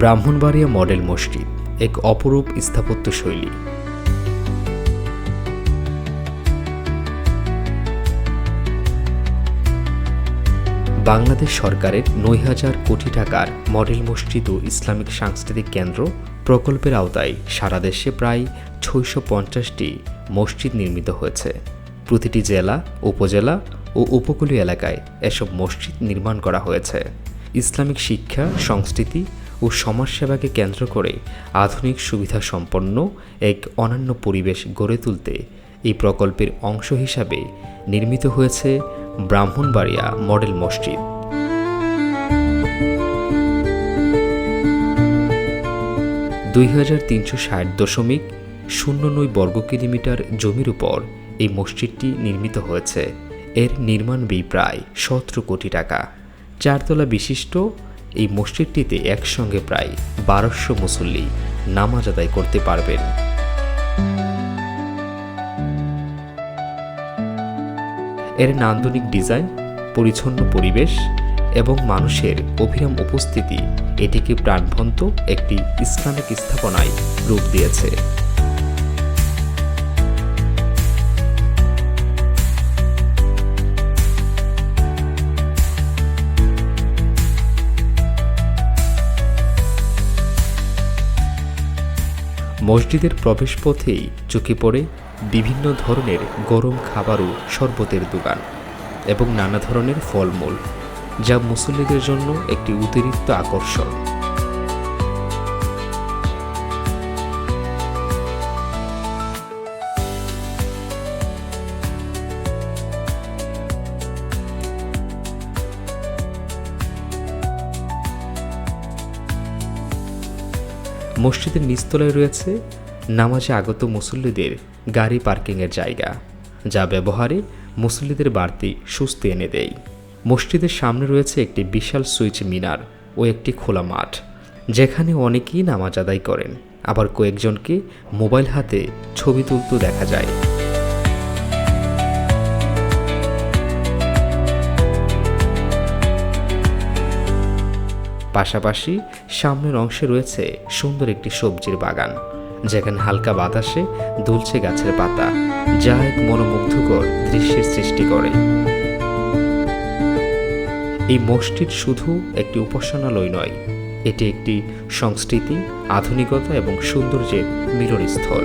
Brahmanbaria model মসজিদ, এক অপরূপ স্থাপত্য শৈলী। বাংলাদেশ সরকারের নয় হাজার কোটি টাকার মডেল মসজিদ ও ইসলামিক সাংস্কৃতিক কেন্দ্র প্রকল্পের আওতায় সারা দেশে প্রায় ছয়শো পঞ্চাশটি মসজিদ নির্মিত হয়েছে। প্রতিটি জেলা, উপজেলা ও উপকূলীয় এলাকায় এসব মসজিদ নির্মাণ করা হয়েছে। ইসলামিক শিক্ষা, সংস্কৃতি ও সমাজসেবাকে কেন্দ্র করে আধুনিক সুবিধা সম্পন্ন এক অনন্য পরিবেশ গড়ে তুলতে এই প্রকল্পের অংশ হিসাবে নির্মিত হয়েছে ব্রাহ্মণবাড়িয়া মডেল মসজিদ। দুই হাজার তিনশো ষাট দশমিক শূন্য নয় বর্গ কিলোমিটার জমির উপর এই মসজিদটি নির্মিত হয়েছে। এর নির্মাণ ব্যয় প্রায় সতেরো কোটি টাকা। চারতলা বিশিষ্ট এই মসজিদটিতে একসঙ্গে প্রায় বারোশো মুসল্লি নামাজ আদায় করতে পারবেন। এর নান্দনিক ডিজাইন, পরিচ্ছন্ন পরিবেশ এবং মানুষের অভিরাম উপস্থিতি এটিকে প্রাণবন্ত একটি ইসলামিক স্থাপনায় রূপ দিয়েছে। মসজিদের প্রবেশপথেই চোখে পড়ে বিভিন্ন ধরনের গরম খাবার ও শরবতের দোকান এবং নানা ধরনের ফলমূল, যা মুসল্লিদের জন্য একটি অতিরিক্ত আকর্ষণ। মসজিদের নিস্তলায় রয়েছে নামাজে আগত মুসল্লিদের গাড়ি পার্কিংয়ের জায়গা, যা ব্যবহারে মুসল্লিদের বাড়তি সুস্থ এনে দেয়। মসজিদের সামনে রয়েছে একটি বিশাল সুইচ মিনার ও একটি খোলা মাঠ, যেখানে অনেকেই নামাজ আদায় করেন। আবার কয়েকজনকে মোবাইল হাতে ছবি তুলতে দেখা যায়। পাশাপাশি সামনের অংশে রয়েছে সুন্দর একটি সবজির বাগান, যেখানে হালকা বাতাসে দুলছে গাছের পাতা, যা এক মনোমুগ্ধকর দৃশ্যের সৃষ্টি করে। এই মসজিদ শুধু একটি উপাসনালয় নয়, এটি একটি সংস্কৃতি, আধুনিকতা এবং সৌন্দর্যের মিলনস্থল